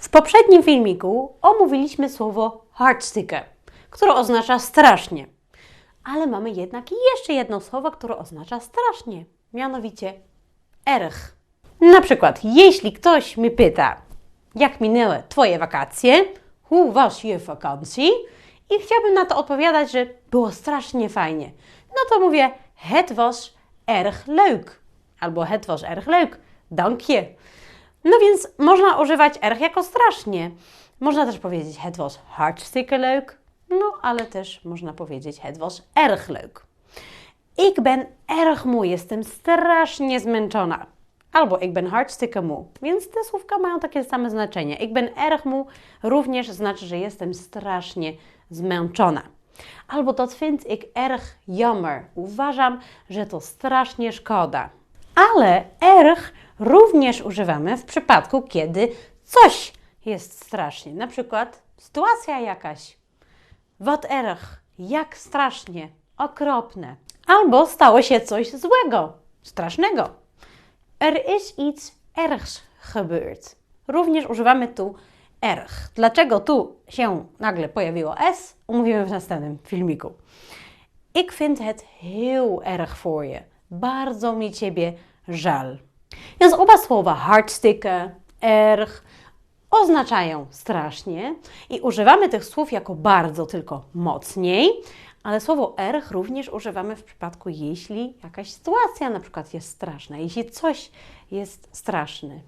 W poprzednim filmiku omówiliśmy słowo hardsticker, które oznacza strasznie. Ale mamy jednak jeszcze jedno słowo, które oznacza strasznie, mianowicie erg. Na przykład, jeśli ktoś mnie pyta, jak minęły Twoje wakacje, hoe was je vakantie? I chciałbym na to odpowiadać, że było strasznie fajnie. No to mówię, het was erg leuk. Albo het was erg leuk, dank je. No więc można używać erg jako strasznie. Można też powiedzieć het was hartstikke leuk. No, ale też można powiedzieć het was erg leuk. Ik ben erg moe, jestem strasznie zmęczona. Albo ik ben hartstikke moe. Więc te słówka mają takie same znaczenie. Ik ben erg moe również znaczy, że jestem strasznie zmęczona. Albo dat vind ik erg jammer. Uważam, że to strasznie szkoda. Ale erg również używamy w przypadku, kiedy coś jest strasznie. Na przykład sytuacja jakaś. Wat erg, jak strasznie, okropne. Albo stało się coś złego, strasznego. Er is iets ergs gebeurd. Również używamy tu erg. Dlaczego tu się nagle pojawiło s, omówimy w następnym filmiku. Ik vind het heel erg voor je. Bardzo mi ciebie żal. Więc oba słowa hartstikke, erg oznaczają strasznie i używamy tych słów jako bardzo, tylko mocniej, ale słowo erg również używamy w przypadku, jeśli jakaś sytuacja na przykład jest straszna, jeśli coś jest straszne.